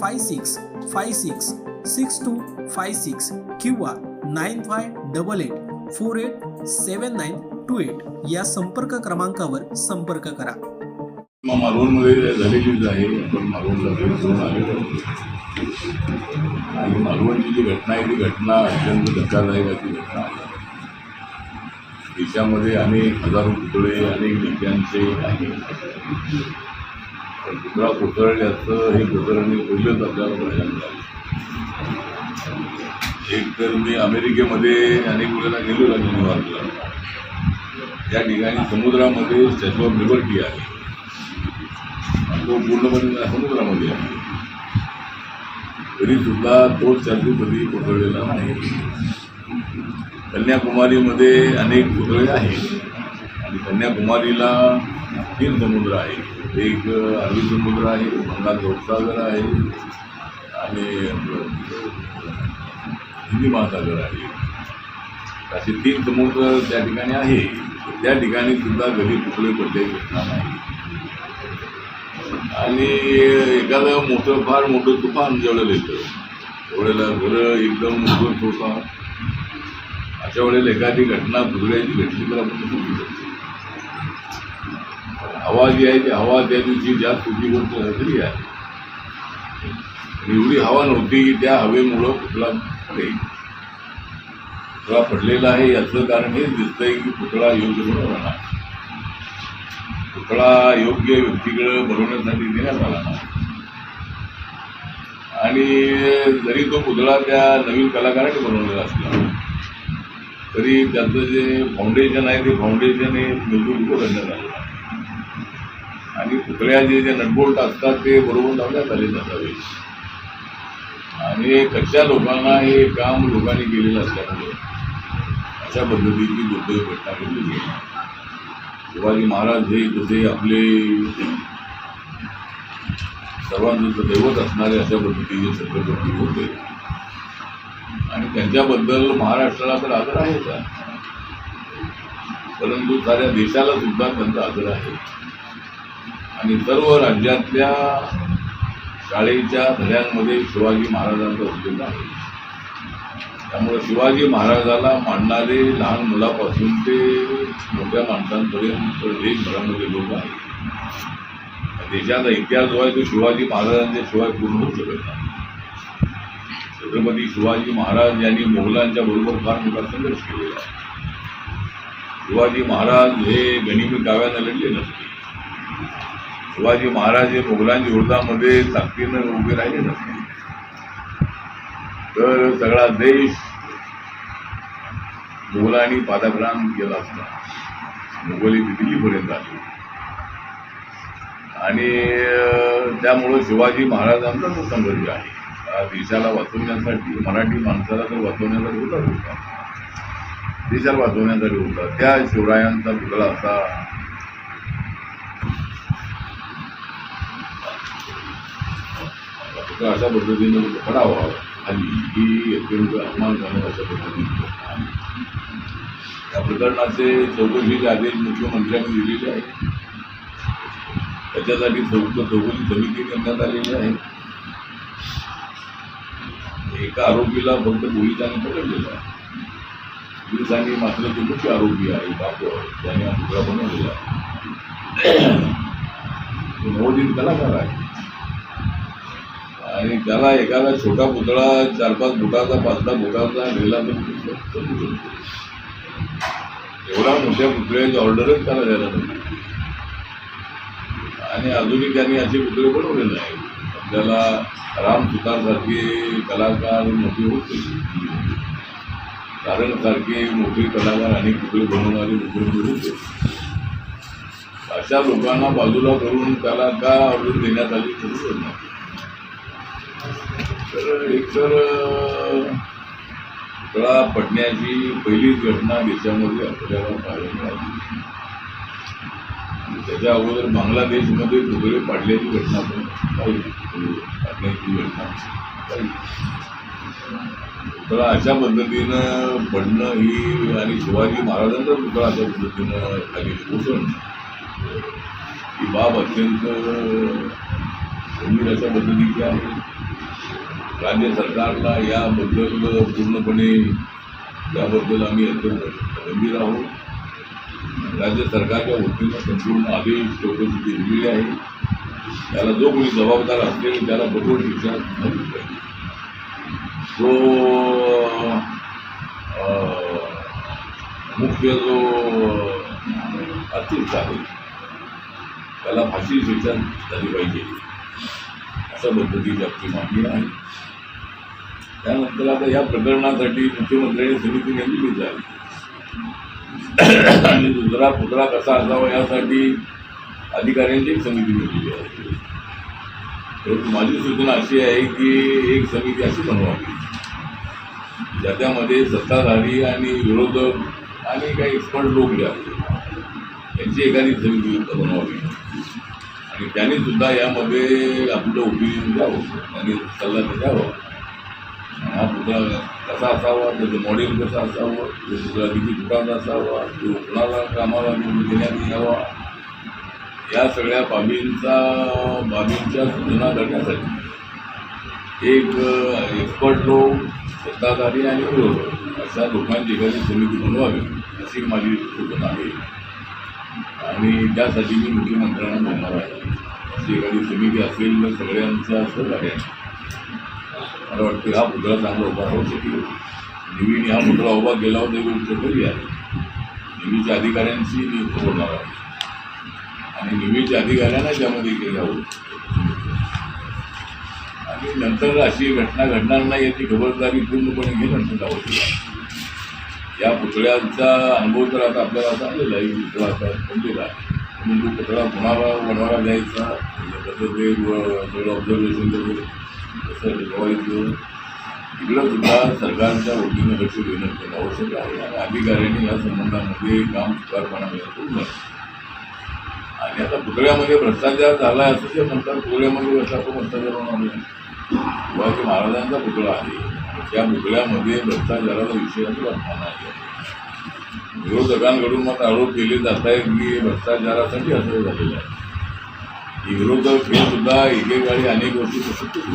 five six five six six two five six किंवा nine five double eight four eight seven nine two eight या संपर्क क्रमांकावर संपर्क करा. मग मालवणमध्ये आहे आपण मालवणला भेट देऊन आलेलो आणि मालवणची जी घटना आहे ती घटना अत्यंत धक्कादायक अशी घटना आहे. देशामध्ये अनेक हजारो पुतळे अनेक नेत्यांचे आहे. पण पुतळा कोसळल्याचं हे कोसळणे पहिलंच आपल्याला बघायला एक तर मी अमेरिकेमध्ये अनेक वेळेला गेलो आहे न्यूयॉर्कला. त्या ठिकाणी समुद्रामध्ये स्टॅच्यू ऑफ लिबर्टी आहे. तो पूर्णपणे समुद्रामध्ये आहे. तरीसुद्धा तो स्टॅच्यू कधी कोसळलेला नाही. कन्याकुमारीमध्ये अनेक पुतळे आहेत. आणि कन्याकुमारीला तीन समुद्र आहेत एक अरबी समुद्र आहे बंगाल लोकसागर आहे आणि हिंदी महासागर आहे. असे तीन समुद्र त्या ठिकाणी आहे. त्या ठिकाणी सुद्धा घरी तुकडे पडले घटना नाही. आणि एखादं मोठं फार मोठं तुफान जेवढं येतं त्यावेळेला घरं एकदम मोठं होता अशा वेळेला एखादी घटना पुतळ्याची घटली तर आपण समजू शकतो हवा जी आहे ती हवा त्या दिवशी ज्या होती गोष्ट तरी आहे. एवढी हवा नव्हती की त्या हवेमुळं पुतळा पडेल पुतळा पडलेला आहे याचं कारण हेच दिसतंय की पुतळा योग्य बनवला नाही. पुतळा योग्य व्यक्तीकडे बनवण्यासाठी देण्यात आला नाही. आणि जरी तो पुतळा त्या नवीन कलाकाराने बनवलेला असला तरी त्याचं जे फाउंडेशन आहे ते फाउंडेशन हे मजबूत करण्यात आलं आहे. आणि पुतळ्याचे जे नटबोल्ट असतात ते बरोबर लावण्यात आले नसावे आणि कच्च्या लोकांना हे काम लोकांनी केलेलं असल्यामुळे अशा पद्धतीची दुर्दैव घटना घडली शिवाजी महाराज हे जसे आपले सर्वांचं दैवत असणारे अशा पद्धतीचे छत्रपती होते. आणि त्यांच्याबद्दल महाराष्ट्राला तर आदर आहेच. परंतु साऱ्या देशाला सुद्धा त्यांचा आदर आहे. आणि सर्व राज्यातल्या शाळेच्या धड्यांमध्ये शिवाजी महाराजांचा उल्लेख आहे. त्यामुळे शिवाजी महाराजाला मांडणारे लहान मुलापासून ते मोठ्या माणसांपर्यंत देशभरामध्ये लोक आहेत. देशाचा इतिहास जो आहे तो शिवाजी महाराजांच्या शिवाय पूर्ण होऊ शकत नाही. छत्रपती शिवाजी महाराज यांनी मोगलांच्या बरोबर फार मोठा संघर्ष केलेला आहे. शिवाजी महाराज हे गणिमी गाव्यानं लढले नसते. शिवाजी महाराज हे मुघलांच्या विरोधामध्ये ताकदीनं उभे राहिले नसते तर सगळा देश मुघलांनी पादाक्रांत केला असता. मुघली दिल्लीपर्यंत आली. आणि त्यामुळं शिवाजी महाराजांचा तो संघर्ष आहे. देशाला वाचवण्यासाठी मराठी माणसाला तर वाचवण्यासाठी होताच होता. देशाला वाचवण्यासाठी होता. त्या शिवरायांचा पुतळा असा तर अशा पद्धतीनं पडावा. आणि ही अत्यंत अपमानजनक अशा पद्धतीने या प्रकरणाचे चौकशीचे आदेश मुख्यमंत्र्यांनी दिलेले आहेत त्याच्यासाठी चौक चौकशी समिती नेमण्यात आलेली आहे. एका आरोपीला फक्त पोलिसांनी पकडलेलं आहे. पोलिसांनी मात्र तो मुख्य आरोपी आहे बाप त्याने हा पुतळा बनवलेला आहे. तो नवोदित कलाकार आहे. आणि त्याला एखादा छोटा पुतळा चार पाच फुटाचा पाच दहा फुटाचा गेला तर एवढा मोठ्या पुतळ्याची ऑर्डरच त्याला द्यायला नाही. आणि अजूनही त्यांनी असे पुतळे बनवलेले नाही आपल्याला राम सुतारसारखे कलाकार मोठे होते कारण सारखे मोठे कलाकार आणि पुतळे बनवणारे मुख्यमंत्री होते अशा लोकांना बाजूला करून त्याला का ऑर्डर देण्यात आली तरी नाही तर एकतर अं, पुतळा पडण्याची पहिलीच घटना देशामध्ये आपल्याला पाहायला मिळाली त्याच्या अगोदर बांगलादेशमध्ये पुतळे पाडल्याची घटना पण पाहिली पाडण्याची घटना. पुतळा अशा पद्धतीनं पडणं ही आणि शिवाजी महाराजांचा पुतळा अशा पद्धतीनं खाली कोसळणं ही बाब अत्यंत गंभीर अशा पद्धतीची आहे. राज्य सरकारला याबद्दल पूर्णपणे याबद्दल आम्ही अत्यंत गंभीर आहोत राज्य सरकारच्या वतीनं संपूर्ण आदेश चौकशी दिलेली आहे. त्याला जो कोणी जबाबदार असेल त्याला कठोर शिक्षा झाली पाहिजे. तो मुख्य जो अतिरिक्त आहे त्याला फाशी शिक्षा झाली पाहिजे. अशा पद्धतीची आपली मागणी आहे. त्यानंतर आता या प्रकरणासाठी मुख्यमंत्र्यांनी समिती नेमलीच आहे आणि दुसरा पुतळा कसा असावा यासाठी अधिकाऱ्यांची एक समिती नेमलेली आहे. परंतु माझी सूचना अशी आहे की एक समिती अशी बनवावी ज्याच्यामध्ये सत्ताधारी आणि विरोधक आणि काही एक्सपर्ट लोक जे आहेत त्यांची एखादी समिती बनवावी. आणि त्यांनी सुद्धा यामध्ये आपलं ओपिनियन द्यावं आणि सल्ला द्यावा कसा असावा त्याचं मॉडेल कसं असावं तो किती फुटाचा असावा तो कुणाला कामाला घेण्यात यावा या सगळ्या बाबींचा बाबींच्या सूचना करण्यासाठी एक एक्सपर्ट लोक सत्ताधारी आणि विरोधक अशा लोकांची एखादी समिती बनवावी अशी माझी सूचना आहे. आणि त्यासाठी मी मुख्यमंत्र्यांना म्हणणार आहे अशी एखादी समिती असेल तर सगळ्यांचा असं सहकार्याने मला वाटतं हा पुतळा चांगला उभा राहू शकेल. निवीने हा पुतळा उभा केला होता ही गोष्ट खरी आहे. निवीच्या अधिकाऱ्यांशी मी बोलणार आहे. आणि निवीच्या अधिकाऱ्यांना त्यामध्ये घ्यावं आणि नंतर अशी घटना घडणार नाही याची खबरदारी पूर्णपणे घेणं सुद्धा होती या पुतळ्यांचा अनुभव तर आता आपल्याला चाललेला आहे पुतळा आता बनलेला आहे. म्हणून तो पुतळा कोणाला बनवायला द्यायचा? कसं ते ऑब्झर्वेशन वगैरे कसं इथं इकडं सुद्धा सरकारच्या वतीनं लक्ष देणं खूप आवश्यक आहे. आणि अधिकाऱ्यांनी या संबंधामध्ये काम सुकारपणाने करू आणि आता पुतळ्यामध्ये भ्रष्टाचार झाला आहे असं जे म्हणतात पुतळ्यामध्ये कसा तो भ्रष्टाचार होणार नाही. शिवाजी महाराजांचा पुतळा आहे. त्या पुतळ्यामध्ये भ्रष्टाचाराचा विषय असला आहे विरोधकांकडून मग आरोप केले जात आहेत की भ्रष्टाचारासाठी असं झालेलं आहे. विरोधक हे सुद्धा एकेकाळी अनेक गोष्टी प्रसिद्ध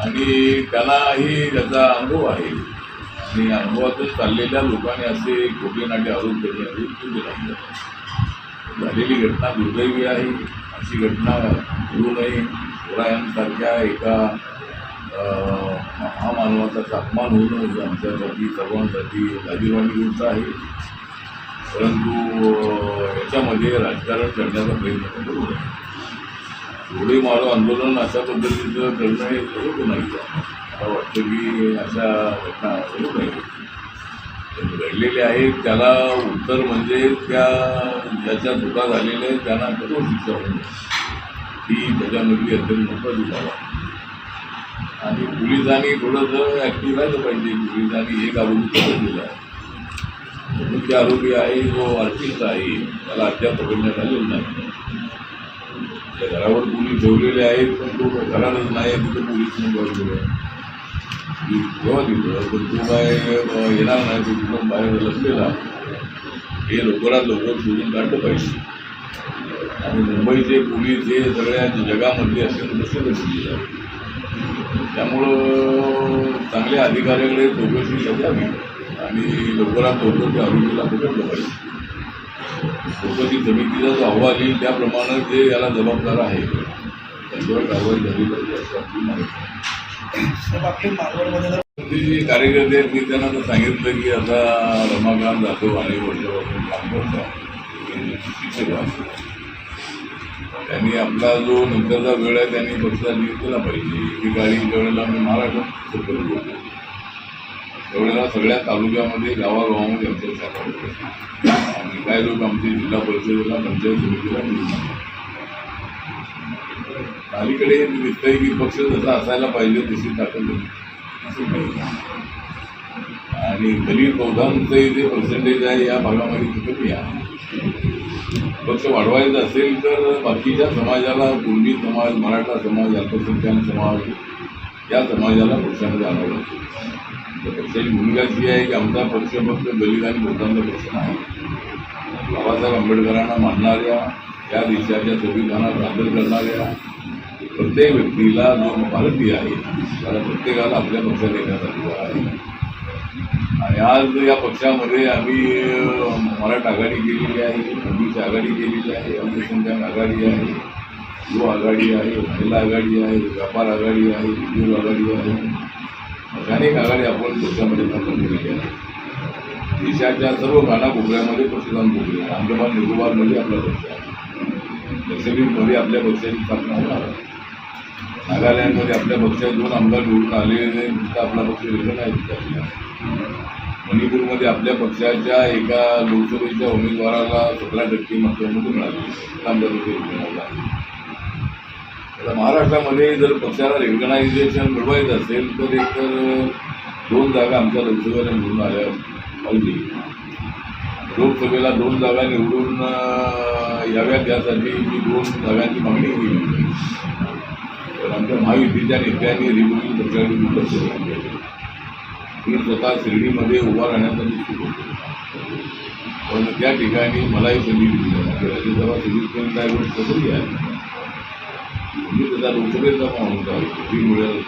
आणि त्यांनाही त्याचा अनुभव आहे. आणि अनुभवातच चाललेल्या लोकांनी असे खोटे नाटे आरोप करणे झालेली घटना दुर्दैवी आहे. अशी घटना होऊ नये. शिवरायांसारख्या एका महामानवाचा अपमान होणं हे आमच्यासाठी सर्वांसाठी लाजीरवाणी गोष्ट आहे. परंतु त्याच्यामध्ये राजकारण करण्याचा प्रयत्न करू एवढे मारो आंदोलन अशा पद्धतीचं करणं हे बरोबर नाही. मला वाटतं की अशा घटना घडू नाही घडलेले आहेत त्याला उत्तर म्हणजे त्या ज्याच्या चुका झालेल्या आहेत त्यांना कठोर शिक्षा होणे ही त्याच्यामधली अत्यंत मोठा दिसावा आणि पोलिसांनी थोडंसं ॲक्टिव्ह राहिलं पाहिजे. पोलिसांनी एक आरोपी दिला आहे. मुख्य आरोपी आहे जो अर्चित आहे. त्याला अद्याप पकडण्यात आलेलं नाही. त्या घरावर पोलीस ठेवलेले आहेत पण तो घरानंच नाही आहे तिथं पोलीस नोंदवलेलं आहे की पण तो काय येणार नाही तो तिथून बाहेर लपलेला हे लवकरात लवकर शोधून काढलं पाहिजे. आणि मुंबईचे पोलीस हे सगळ्या जगामध्ये असेल तसे पोलीस आहे त्यामुळं चांगल्या अधिकाऱ्याकडे चौकशी द्यावी आणि लवकरात लवकर त्या आरोपीला पकडलं पाहिजे. चौकशी समितीचा जो अहवाल येईल त्याप्रमाणे जे याला जबाबदार आहे. त्यांच्यावर कारवाई झाली पाहिजे असं आपली माहिती कार्यकर्ते आहेत मी त्यांना तर सांगितलं की आता रमाकांत जाधव आणि वर्षापासून काम करतात शिक्षक. त्यांनी आपला जो नंतरचा वेळ आहे त्यांनी पक्षाला लीड केला पाहिजे ही गाडी ज्यावेळेला मी महाराष्ट्रात होतो. त्यावेळेला सगळ्या तालुक्यामध्ये गावागावामध्ये आमच्या शाखा होत्या आणि काही लोक आमचे जिल्हा परिषदेला पंचायत समितीला मिळून अलीकडे अलीकडे दिसतंय की पक्ष जसा असायला पाहिजे तशी ताकद असं आणि दलित बौद्धांचं जे पर्सेंटेज आहे या भागामध्ये ते कमी आहे. पक्ष वाढवायचं असेल तर बाकीच्या समाजाला कुणबी समाज मराठा समाज अल्पसंख्याक समाज या समाजाला पक्षामध्ये आणावं लागतं तर पक्षाची भूमिका जी आहे की आमचा पक्ष फक्त दलित आणि बौद्धांचा पक्ष नाही बाबासाहेब आंबेडकरांना मानणाऱ्या त्या देशाच्या संविधानात सादर करणाऱ्या प्रत्येक व्यक्तीला जो भारतीय आहे त्याला प्रत्येकाला आपल्या पक्षात येण्याचा अधिकार आहे. आणि आज या पक्षामध्ये आम्ही मराठ मराठा आघाडी केलेली आहे ओबीसी आघाडी केलेली आहे अल्पसंख्याक आघाडी आहे युवा आघाडी आहे महिला आघाडी आहे व्यापार आघाडी आहे उद्योग आघाडी आहे. अशा आघाडी आपण देशामध्ये स्थापन केलेली आहे. देशाच्या सर्व कानाकोपऱ्यामध्ये पक्षदान पोहोचले अंदमान निकोबारमध्ये आपला पक्ष आहे. लक्षद्वीपमध्ये आपल्या पक्षाची स्थापना होणार आहे. नागालँडमध्ये आपल्या पक्षात दोन आमदार निवडून आलेले तिथं आपला पक्ष वेगळं नाही तिथं. मणिपूरमध्ये आपल्या पक्षाच्या एका लोकसभेच्या उमेदवाराला सतरा टक्के मतदान मिळाले. आमदार मिळाला आता महाराष्ट्रामध्ये जर पक्षाला रेकग्नायझेशन मिळवायचं असेल तर एक तर दोन जागा आमच्या लोकसभेला निवडून आल्या पाहिजे. लोकसभेला दोन जागा निवडून याव्यात यासाठी मी दोन जागांची मागणी केली. तर आमच्या महायुतीच्या नेत्यांनी रिपब्लिक पक्षाकडे दुर्लक्ष केलं. मी स्वतः शिर्डीमध्ये उभा राहण्यासाठी निश्चित होतो पण त्या ठिकाणी मलाही संधी दिली राज्यसभा सुधीर काय गोष्ट तरी आहे. मी त्याचा लोकसभेचा माणूस होता ती मिळेल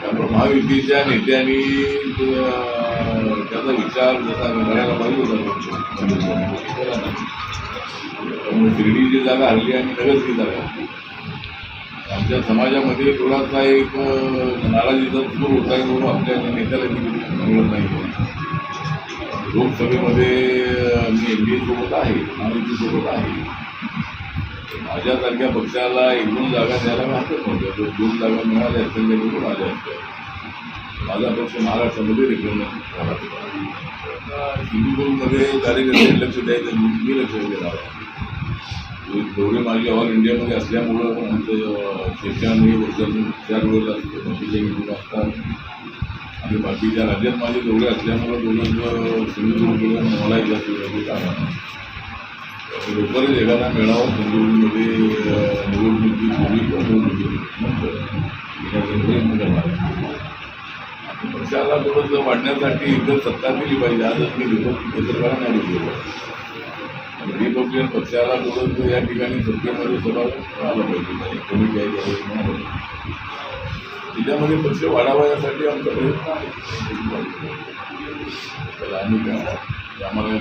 त्यामुळे महायुतीच्या नेत्यांनी त्याचा विचार जसा करायला पाहिजे होता त्यामुळे शिर्डीची जागा हरली आणि नगरची जागा हरली. आमच्या समाजामध्ये थोडासा एक अं, नाराजीचा सूर होता आहे म्हणून आपल्या नेत्याला ती मिळत नाही. लोकसभेमध्ये मी एन डी एसोबत आहे महायुती सोबत आहे. माझ्यासारख्या पक्षाला एक दोन जागा द्यायला मी हरकत नव्हत्या दोन जागा मिळाल्या असतील तर निवडून आल्या असत्या माझा पक्ष महाराष्ट्रामध्ये रिकमेंड झाला सिंधुदुर्गमध्ये कार्यकर्ते लक्ष द्यायचं मी मी लक्ष देणार आहे माझे ऑल इंडियामध्ये असल्यामुळं आमचं शिक्षण हे वर्षातून चार वेळेला असतं. बाकीच्या मीटिंग असतात. आणि बाकीच्या राज्यात माझे जेवढे असल्यामुळं दोघं सिंधुदुर्ग गेलं मलाही जास्त वेळ काम आहे लोकांनी एखादा मेळावा सिंधुदुर्गमध्ये निवडणुकीपूर्वी निवडणुकी पक्षाला थोडंसं वाढण्यासाठी इतर सत्ता दिली पाहिजे आजच मी रिपब्लिक पत्रकारांना नाही दिलेलं आणि रिपब्लिकन पक्षाला थोडंसं या ठिकाणी सत्तेमध्ये सभा आलं पाहिजे काही कमी काही काही जिल्ह्यामध्ये पक्ष वाढावा यासाठी आमचा प्रयत्न आहे. आम्ही आम्हाला